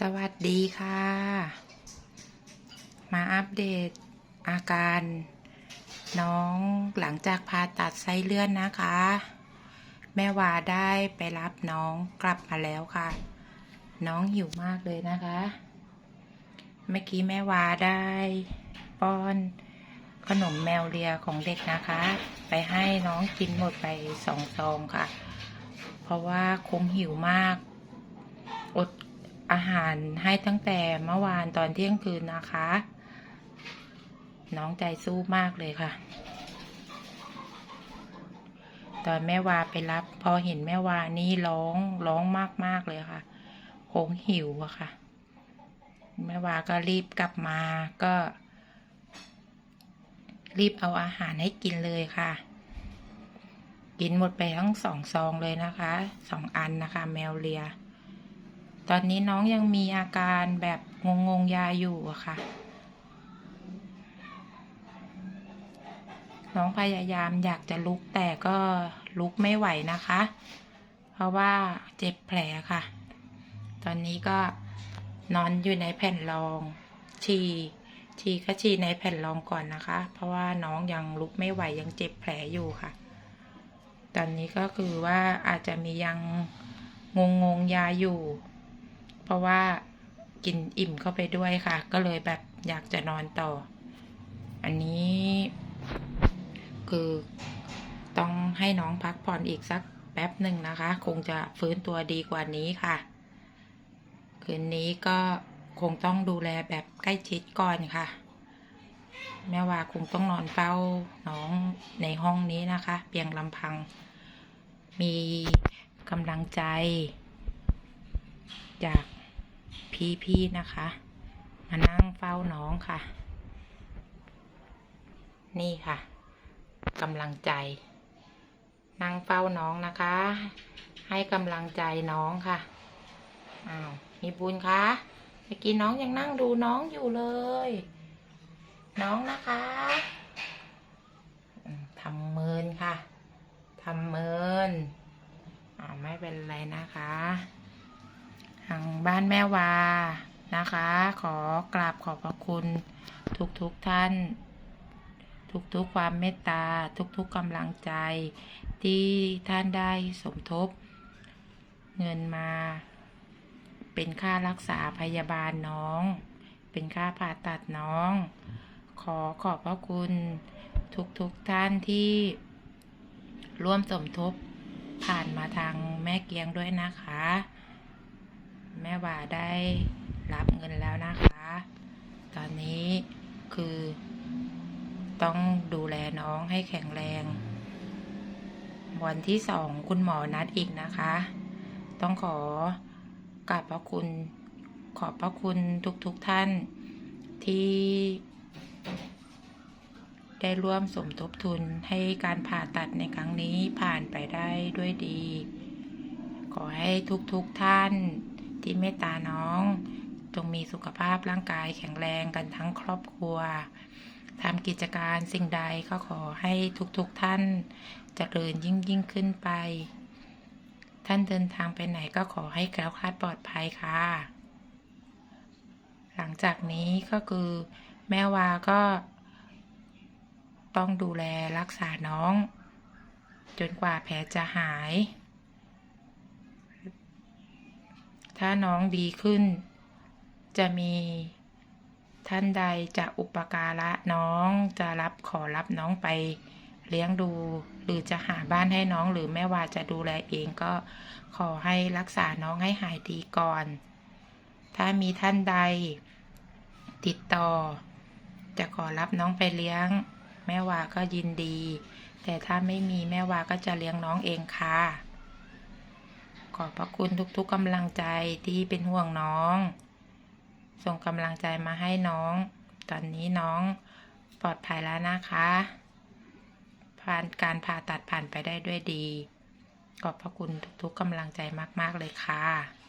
สวัสดีค่ะ มาอัปเดตอาการน้องหลังจากผ่าตัดไส้เลื่อนนะคะ แม่วาได้ไปรับน้องกลับมาแล้วค่ะ น้องหิวมากเลยนะคะ เมื่อกี้แม่วาได้ป้อนขนมแมวเลียของเด็กนะคะ ไปให้น้องกินหมดไปสองซองค่ะ เพราะว่าคงหิวมาก อด อาหารให้ตั้งแต่เมื่อวานตอนเที่ยงคืนนะคะ น้องใจสู้มากเลยค่ะ ตอนแม่วาไปรับ พอเห็นแม่วานี่ร้องร้องมากๆเลยค่ะคงหิวอะค่ะ แม่วาก็รีบกลับมาก็ รีบเอาอาหารให้กินเลยค่ะ กินหมดไปทั้งสองซองเลยนะคะสองอันนะคะ แมวเลีย ตอนนี้น้องยังมีอาการแบบงงงยาอยู่อะค่ะ น้องพยายามอยากจะลุกแต่ก็ลุกไม่ไหวนะคะ เพราะว่าเจ็บแผลค่ะ ตอนนี้ก็นอนอยู่ในแผ่นรองฉี่ฉี่ก็ฉี่ในแผ่นรองก่อนนะคะ เพราะว่าน้องยังลุกไม่ไหวยังเจ็บแผลอยู่ค่ะ ตอนนี้ก็คือว่าอาจจะมียังงงงยาอยู่ เพราะว่ากินอิ่มเข้าไปด้วยค่ะ ก็เลยแบบอยากจะนอนต่อ อันนี้คือต้องให้น้องพักผ่อนอีกสักแป๊บหนึ่งนะคะ คงจะฟื้นตัวดีกว่านี้ค่ะ คืนนี้ก็คงต้องดูแลแบบใกล้ชิดก่อนค่ะ แม่ว่าคงต้องนอนเฝ้าน้องในห้องนี้นะคะ เพียงลำพัง มีกำลังใจ จาก พี่ๆนะคะ มานั่งเฝ้าน้องค่ะ นี่ค่ะกำลังใจ นั่งเฝ้าน้องนะคะ ให้กำลังใจน้องค่ะอ้าวมีบุญคะเมื่อกี้น้องยังนั่งดูน้องอยู่เลย น้องนะคะทำเมินค่ะทำเมินอ่าไม่เป็นไรนะคะ ทางบ้านแม่วานะคะ ขอกราบขอบพระคุณทุกๆทท่าน ทุกๆความเมตตา ทุกๆกำลังใจ ที่ท่านได้สมทบ เงินมา เป็นค่ารักษาพยาบาลน้อง เป็นค่าผ่าตัดน้อง ขอขอบพระคุณทุกๆทท่านที่ร่วมสมทบผ่านมาทางแม่เกียงด้วยนะคะ แม่วาได้รับเงินแล้วนะคะ ตอนนี้คือต้องดูแลน้องให้แข็งแรง วันที่สองคุณหมอนัดอีกนะคะ ต้องขอกราบพระคุณ ขอบพระคุณทุกๆทท่านที่ได้ร่วมสมทบทุนให้การผ่าตัดในครั้งนี้ผ่านไปได้ด้วยดี ขอให้ทุกๆทท่าน ที่เมตตาน้อง จงมีสุขภาพร่างกายแข็งแรงกันทั้งครอบครัวทำกิจการสิ่งใดก็ขอให้ทุกๆทท่านเจริญยิ่งยิ่งขึ้นไป ท่านเดินทางไปไหนก็ขอให้แคล้วคลาดปลอดภัยค่ะ หลังจากนี้ก็คือแม่วาก็ต้องดูแลรักษาน้อง จนกว่าแผลจะหาย ถ้าน้องดีขึ้น จะมีท่านใดจะอุปการะน้องจะรับขอรับน้องไปเลี้ยงดู หรือจะหาบ้านให้น้องหรือแม่ว่าจะดูแลเองก็ขอให้รักษาน้องให้หายดีก่อน ถ้ามีท่านใด ติดต่อ จะขอรับน้องไปเลี้ยง แม่ว่าก็ยินดี แต่ถ้าไม่มีแม่ว่าก็จะเลี้ยงน้องเองค่ะ ขอบพระคุณทุกๆกำลังใจที่เป็นห่วงน้อง ส่งกำลังใจมาให้น้อง ตอนนี้น้องปลอดภัยแล้วนะคะผ่านการผ่าตัดผ่านไปได้ด้วยดี ขอบพระคุณทุกๆกำลังใจมาก ๆ เลยค่ะ